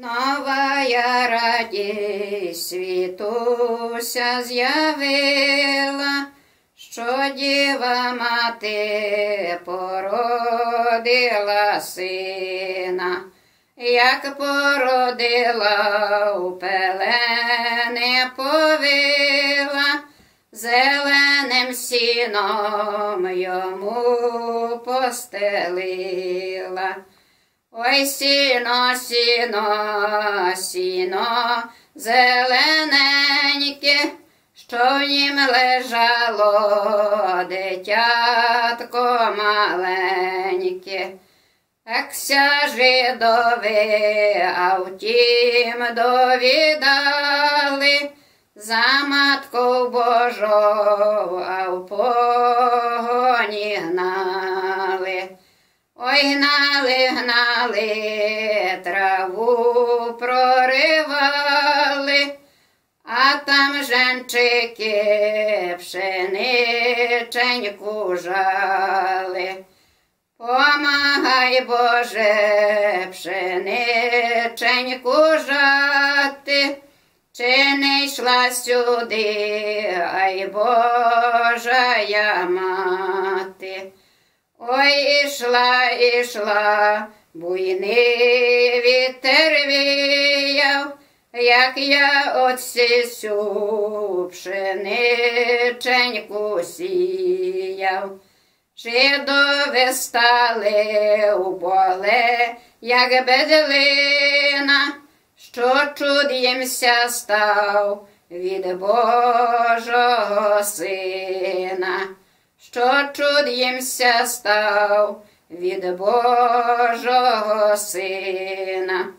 Новая радість світуся з'явила, що діва мати породила сина, як породила у пелени повила, зеленим сіном йому постелила. Ой, сіно, сіно, сіно, зелененьке, що в нім лежало дитятко маленьке. Екся жидови, а втім довідали за матку Божу, а в погоні гнали. Ой, гнали, гнали, траву проривали, а там женчики пшениченьку жали. Помагай, Боже, пшениченьку жати, чи не йшла сюди, ай Божая мати. Ой, ішла, ішла, буйний вітер віяв, як я отсісю пшениченьку сіяв. Жидові стали у поле, як бедлина, що чуд їмся став від Божого сина що чуд їмся став від Божого Сина.